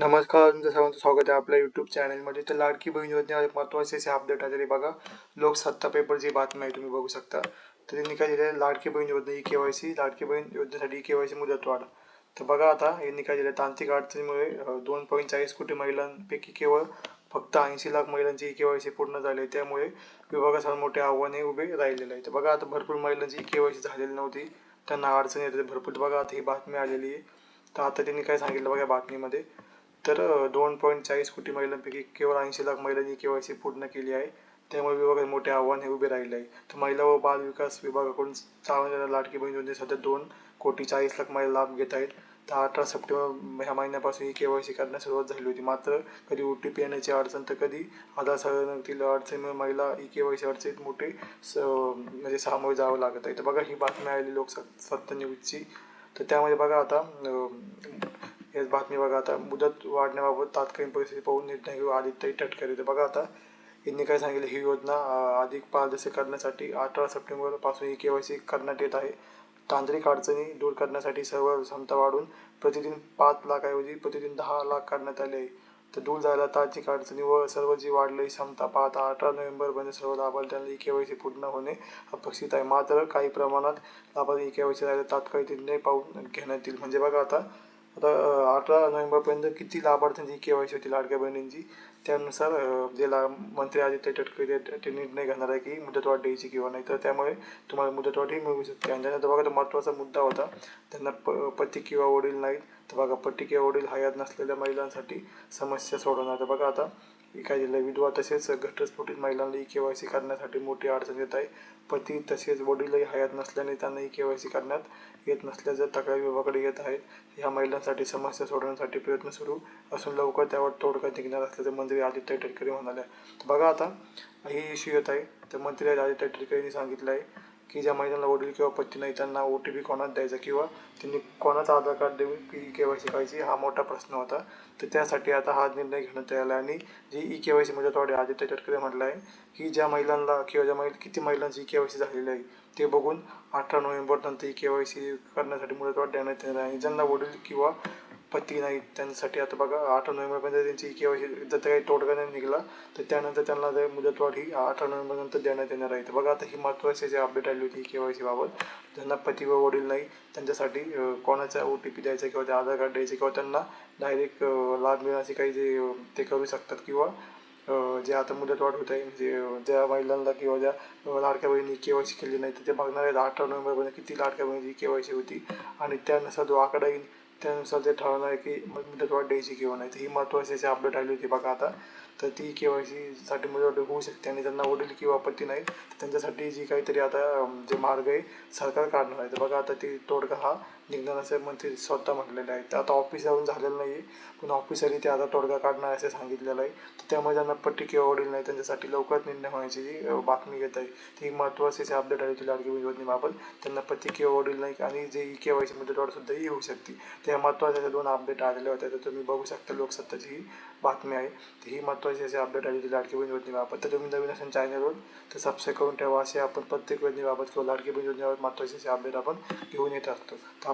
नमस्कार तुमचं सर्वांचं स्वागत आहे आपल्या यूट्यूब चॅनलमध्ये तर लाडकी बहीण योजनेवर महत्त्वाचे असे अपडेट आलेले बघा. लोकसत्ता पेपरची बातमी आहे तुम्ही बघू शकता. तर त्यांनी काय दिलं Ladki Bahin Yojana E K Y C Ladki Bahin योजनेसाठी ई के वाय सी मुदतवाढ तर बघा आता यांनी काय दिलं तांत्रिक अडचणीमुळे दोन पॉईंट चाळीस कोटी महिलांपैकी केवळ फक्त ऐंशी लाख महिलांची ई के वाय सी पूर्ण झाली आहे. त्यामुळे विभागासमोर मोठे आव्हाने उभे राहिलेले आहे तर बघा आता भरपूर महिलांची ई के वाय सी झालेली नव्हती. त्यांना अडचणी येते भरपूर. बघा आता ही बातमी आलेली आहे. तर आता त्यांनी काय सांगितलं बघा बातमीमध्ये? तर दोन पॉईंट चाळीस कोटी महिलांपैकी केवळ ऐंशी लाख महिलांनी के वाय सी पूर्ण केली आहे. त्यामुळे विभागात मोठे आव्हान हे उभे राहिले आहे. तर महिला व बाल विकास विभागाकडून चालवणाऱ्या लाडकी बहीण योजने सध्या दोन कोटी चाळीस लाख महिला लाभ घेत आहेत. तर अठरा सप्टेंबर ह्या महिन्यापासून ही के वाय सी करण्यास सुरुवात झाली होती. मात्र कधी ओ टी पी येण्याची अडचण तर कधी आधार संलग्नातील अडचणीमुळे महिला ई के वाय सी अडचणीत मोठे स म्हणजे सामोरे जावं लागत आहे. तर बघा ही बातमी आलेली लोकसत्ता न्यूजची. तर त्यामध्ये बघा आता हेच बातमी बघा आता. मुदत वाढण्याबाबत तात्कालीन परिस्थिती पाहून निर्णय घेऊ आदित्य तटकरे तर बघा आता यांनी काय सांगितलं? ही योजना अधिक पारदर्शक करण्यासाठी अठरा सप्टेंबरपासून ही के वाय सी करण्यात येत आहे. तांत्रिक अडचणी दूर करण्यासाठी सर्व क्षमता वाढून प्रतिदिन पाच लाखाऐवजी प्रतिदिन दहा लाख करण्यात आले आहे. तर दूर झाला तांत्रिक अडचणी व सर्व जी वाढलेली क्षमता पाहता अठरा नोव्हेंबरपर्यंत सर्व लाभार्थ्यांना ई के वाय सी पूर्ण होणे अपेक्षित आहे. मात्र काही प्रमाणात लाभार्थी ई के वाय सी राहिले तात्काळ निर्णय पाहून घेण्यात येईल. म्हणजे बघा आता आता अठरा नोव्हेंबरपर्यंत किती लाभार्थ्यांची के वाय सी होती लाडक्या बहिणींची त्यानुसार जे ला मंत्री आदित्य तटकरे ते- ते निर्णय घेणार आहे की मुदतवाढ द्यायची किंवा नाही. तर त्यामुळे तुम्हाला मुदतवाढही मिळू शकते. आणि त्यांना बघा तो महत्त्वाचा मुद्दा होता. त्यांना प पती किंवा वडील नाहीत. तर बघा पती किंवा वडील हयात नसलेल्या महिलांसाठी समस्या सोडवणार. तर बघा आता हे काय दिलं विधवा तसेच घटस्फोटित महिलांना ई के वाय सी करण्यासाठी मोठी अडचण येत आहे. पती तसेच वडीलही हयात नसल्याने त्यांना ई के वाय सी करण्यात येत नसल्याचं तक्रार विभागाकडे येत आहेत ह्या महिलांसाठी समस्या सोडवण्यासाठी प्रयत्न सुरू असून लवकर त्यावर तोडगा निघणार असल्याचं मंत्री आदित्य तटकरे म्हणाले. बघा आता ही इश्यू येत आहे. तर मंत्री आदित्य तटकरे यांनी सांगितलं आहे की ज्या महिलांना वडील किंवा पती नाही त्यांना ओ टी पी कोणाच द्यायचा किंवा त्यांनी कोणाचा आधार कार्ड देऊन ई के वाय सी करायची हा मोठा प्रश्न होता. तर त्यासाठी आता हा निर्णय घेण्यात आला आणि जी ई के वाय सी मुदतवाढ आदित्य तटकरे म्हटलं आहे की ज्या महिलांना किंवा ज्या महिला किती महिलांची ई के वाय सी झालेली आहे ते बघून अठरा नोव्हेंबरनंतर ई के वाय सी करण्यासाठी मुदतवाढ देण्यात येणार आहे. ज्यांना वडील किंवा पती नाही त्यांच्यासाठी आता बघा अठरा नोव्हेंबरपर्यंत त्यांची के वाय सी जर काही तोडगा नाही निघाला तर त्यानंतर त्यांना जर मुदतवाढ ही अठरा नोव्हेंबरनंतर देण्यात येणार आहे. तर बघा आता ही महत्त्वाची जी अपडेट आली होती के वाय सीबाबत ज्यांना पती व वडील नाही त्यांच्यासाठी कोणाचा ओ टी पी द्यायचा किंवा ते आधार कार्ड द्यायचे किंवा त्यांना डायरेक्ट लाभ मिळण्याचे काही जे ते करू शकतात किंवा जे आता मुदतवाढ होत आहे म्हणजे ज्या महिलांना किंवा ज्या लाडक्या बहिणी के वाय सी केली नाही तर ते बघणार आहेत अठरा नोव्हेंबरपर्यंत किती लाडक्या बहिणीची के वाय सी होती आणि त्यानुसार जो आकडा येईल त्यानुसार ते ठरवलं आहे की मग मुदतवाढ द्यायची किंवा नाही तर ही महत्त्वाची अशी अपडेट आली होती बघा आता. तर ती के वाय सीसाठी मुदतवाढ म्हणजे होऊ शकते आणि त्यांना वडील किंवा आपत्ती नाही त्यांच्यासाठी जी काहीतरी आता जे मार्ग आहे सरकार काढणार आहे. तर बघा आता ती तोडगा हा निघणार असं मंत्री स्वतः म्हटलेले आहे तर आता ऑफिस जाऊन झालेलं नाही आहे पण ऑफिसरही ते आता तोडगा काढणार असं सांगितलेलं आहे. तर त्यामुळे त्यांना पट्टी किंवा वडील नाही त्यांच्यासाठी लवकरात निर्णय होण्याची जी बातमी घेत आहे ती महत्त्वाची अशी अपडेट आली होती लाडकी योजनेबाबत. त्यांना पती किंवा वडील नाही आणि जे ई के वाय सी मुदतवाढ सुद्धा ही होऊ शकते. ते महत्त्वाच्या दोन अपडेट आलेल्या होत्या तर तुम्ही बघू शकता लोकसत्ताची ही बातमी आहे. तर ही महत्त्वाची अशी अपडेट आली होती लाडकी बहीण योजनेबाबत. तर तुम्ही नवीन असेल चॅनलवर तर सबस्क्राईब करून ठेवा. असे आपण प्रत्येक योजनेबाबत किंवा लाडकी बहीण योजनेबाबत महत्त्वाचे असे अपडेट आपण घेऊन येत असतो. तर